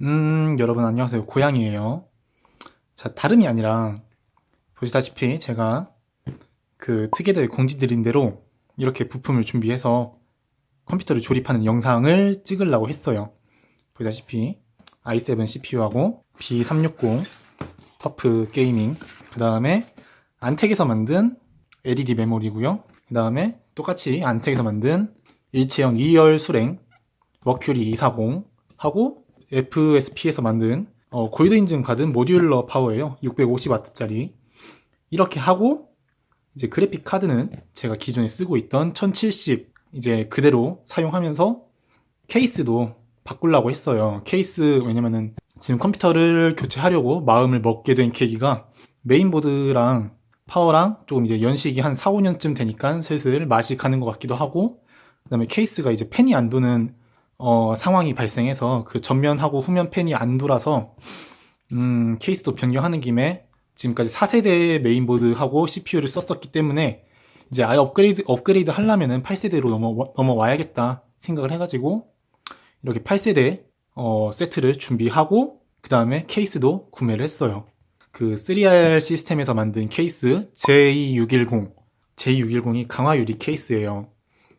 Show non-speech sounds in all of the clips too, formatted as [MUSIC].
음, 여러분 안녕하세요. 고양이에요. 자, 다름이 아니라 보시다시피 제가 그 특이대회 공지 드린 대로 이렇게 부품을 준비해서 컴퓨터를 조립하는 영상을 찍으려고 했어요. 보시다시피 i7 CPU하고 B360 터프 게이밍 그 다음에 안텍에서 만든 LED 메모리고요. 그 다음에 똑같이 안텍에서 만든 일체형 2열 수랭 머큐리 240 하고 FSP에서 만든 어, 골드 인증 받은 모듈러 파워예요. 650W짜리. 이렇게 하고 이제 그래픽 카드는 제가 기존에 쓰고 있던 1070 이제 그대로 사용하면서 케이스도 바꾸려고 했어요. 케이스 왜냐면은 지금 컴퓨터를 교체하려고 마음을 먹게 된 계기가 메인보드랑 파워랑 조금 이제 연식이 한 4, 5년쯤 되니까 슬슬 맛이 가는 것 같기도 하고 그다음에 케이스가 이제 팬이 안 도는 어, 상황이 발생해서 그 전면하고 후면 팬이 안 돌아서 음, 케이스도 변경하는 김에 지금까지 4세대의 메인보드하고 CPU를 썼었기 때문에 이제 아예 업그레이드 업그레이드 하려면은 8세대로 넘어 넘어와야겠다 생각을 해가지고 이렇게 8세대 어, 세트를 준비하고 그 다음에 케이스도 구매를 했어요. 그 3R 시스템에서 만든 케이스 J610 J610이 강화 유리 케이스예요.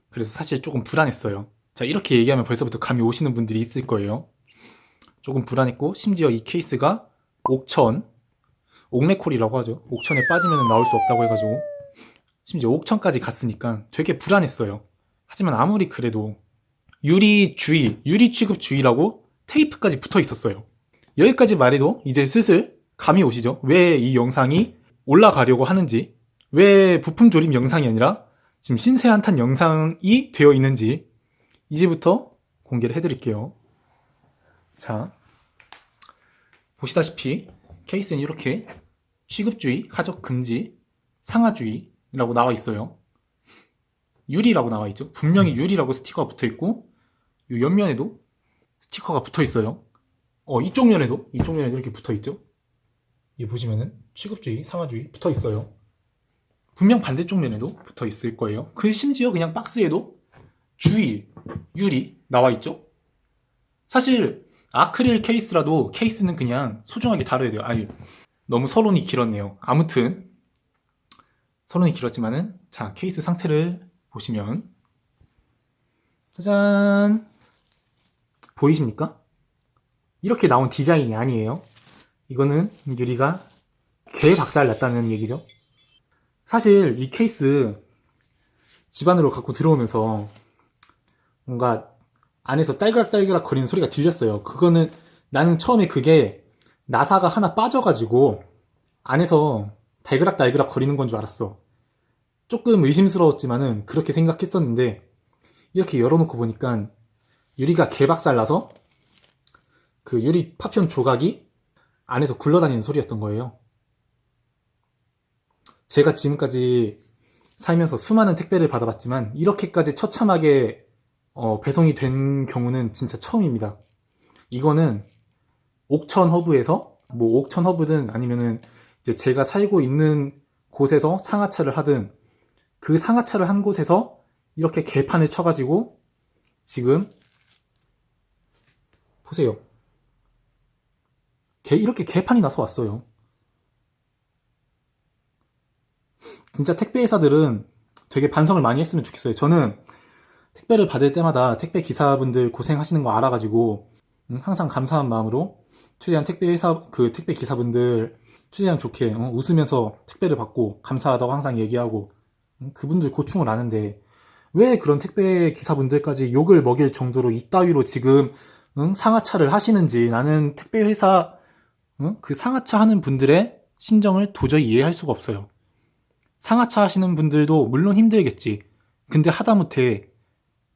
그래서 사실 조금 불안했어요. 자, 이렇게 얘기하면 벌써부터 감이 오시는 분들이 있을 거예요. 조금 불안했고, 심지어 이 케이스가 옥천, 옥메콜이라고 하죠. 옥천에 빠지면 나올 수 없다고 해가지고, 심지어 옥천까지 갔으니까 되게 불안했어요. 하지만 아무리 그래도, 유리 주의, 유리 취급 주의라고 테이프까지 붙어 있었어요. 여기까지 말해도 이제 슬슬 감이 오시죠? 왜 이 영상이 올라가려고 하는지, 왜 부품 조립 영상이 아니라 지금 신세 한탄 영상이 되어 있는지 이제부터 공개를 해드릴게요. 자, 보시다시피 케이스는 이렇게 취급주의, 하적 금지, 상하주의라고 나와 있어요. 유리라고 나와 있죠. 분명히 유리라고 스티커가 붙어 있고, 이 옆면에도 스티커가 붙어 있어요. 어, 이쪽 면에도, 이쪽 면에도 이렇게 붙어 있죠. 이 보시면은 취급주의, 상하주의 붙어 있어요. 분명 반대쪽 면에도 붙어 있을 거예요. 그 심지어 그냥 박스에도 주의, 유리 나와 있죠? 사실 아크릴 케이스라도 케이스는 그냥 소중하게 다뤄야 돼요. 아니 너무 서론이 길었네요. 아무튼 서론이 길었지만은 자 케이스 상태를 보시면 짜잔 보이십니까? 이렇게 나온 디자인이 아니에요. 이거는 유리가 개 박살 났다는 얘기죠. 사실 이 케이스 집안으로 갖고 들어오면서 뭔가 안에서 딸그락딸그락 거리는 소리가 들렸어요. 그거는 나는 처음에 그게 나사가 하나 빠져가지고 안에서 달그락달그락 거리는 건 줄 알았어. 조금 의심스러웠지만은 그렇게 생각했었는데 이렇게 열어놓고 보니까 유리가 개박살 나서 그 유리 파편 조각이 안에서 굴러다니는 소리였던 거예요. 제가 지금까지 살면서 수많은 택배를 받아봤지만 이렇게까지 처참하게 어, 배송이 된 경우는 진짜 처음입니다. 이거는 옥천 허브에서 뭐 옥천 허브든 아니면은 이제 제가 살고 있는 곳에서 상하차를 하든 그 상하차를 한 곳에서 이렇게 개판을 쳐가지고 지금 보세요. 개 이렇게 개판이 나서 왔어요. 진짜 택배 회사들은 되게 반성을 많이 했으면 좋겠어요. 저는 택배를 받을 때마다 택배 기사분들 고생하시는 거 알아가지고 음, 항상 감사한 마음으로 최대한 택배 회사 그 택배 기사분들 최대한 좋게 어, 웃으면서 택배를 받고 감사하다고 항상 얘기하고 음, 그분들 고충을 아는데 왜 그런 택배 기사분들까지 욕을 먹일 정도로 이따위로 지금 응? 상하차를 하시는지 나는 택배 회사 응? 그 상하차 하는 분들의 심정을 도저히 이해할 수가 없어요. 상하차 하시는 분들도 물론 힘들겠지. 근데 하다못해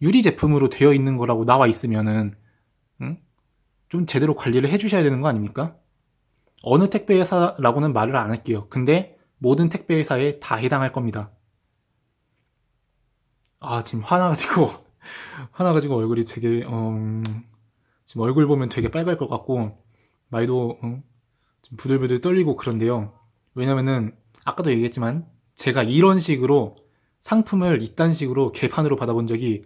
유리 제품으로 되어 있는 거라고 나와 있으면은 응? 좀 제대로 관리를 해주셔야 되는 거 아닙니까? 어느 택배 회사라고는 말을 안 할게요. 근데 모든 택배 회사에 다 해당할 겁니다. 아 지금 화나가지고 [LAUGHS] 화나가지고 얼굴이 되게 음, 지금 얼굴 보면 되게 빨갈 것 같고 말도 음, 좀 부들부들 떨리고 그런데요. 왜냐면은 아까도 얘기했지만 제가 이런 식으로 상품을 이딴 식으로 개판으로 받아본 적이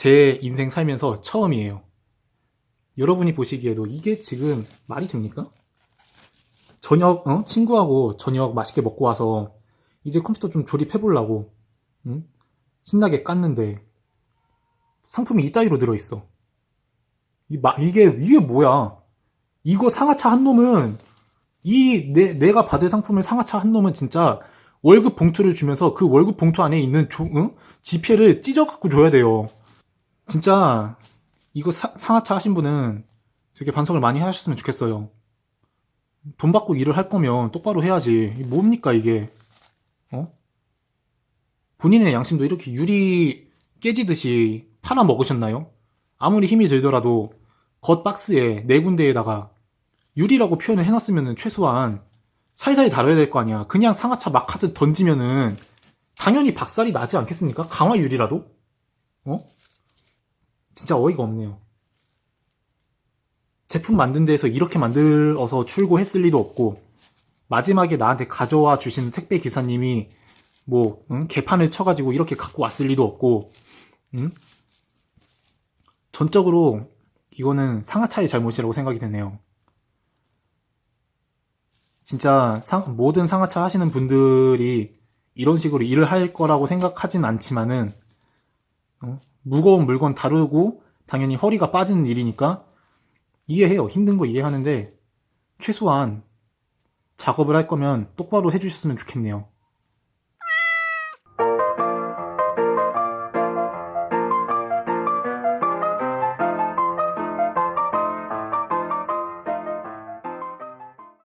제 인생 살면서 처음이에요. 여러분이 보시기에도 이게 지금 말이 됩니까? 저녁 어? 친구하고 저녁 맛있게 먹고 와서 이제 컴퓨터 좀 조립해 보려고 응? 신나게 깠는데 상품이 이따위로 들어있어. 이 마- 이게 이게 뭐야? 이거 상하차 한 놈은 이 내, 내가 받을 상품을 상하차 한 놈은 진짜 월급 봉투를 주면서 그 월급 봉투 안에 있는 조, 응? 지폐를 찢어갖고 줘야 돼요. 진짜 이거 사- 상하차 하신 분은 되게 반성을 많이 하셨으면 좋겠어요. 돈 받고 일을 할 거면 똑바로 해야지. 뭡니까 이게? 어? 본인의 양심도 이렇게 유리 깨지듯이 팔아 먹으셨나요? 아무리 힘이 들더라도 겉 박스에 네 군데에다가 유리라고 표현을 해놨으면 최소한 살살 다뤄야 될 거 아니야. 그냥 상하차 막 하듯 던지면은 당연히 박살이 나지 않겠습니까? 강화 유리라도? 어? 진짜 어이가 없네요. 제품 만든 데에서 이렇게 만들어서 출고했을 리도 없고 마지막에 나한테 가져와 주시는 택배 기사님이 뭐 응? 개판을 쳐가지고 이렇게 갖고 왔을 리도 없고 응? 전적으로 이거는 상하차의 잘못이라고 생각이 되네요. 진짜 상- 모든 상하차 하시는 분들이 이런 식으로 일을 할 거라고 생각하진 않지만은 어? 무거운 물건 다루고 당연히 허리가 빠지는 일이니까 이해해요. 힘든 거 이해하는데 최소한 작업을 할 거면 똑바로 해주셨으면 좋겠네요.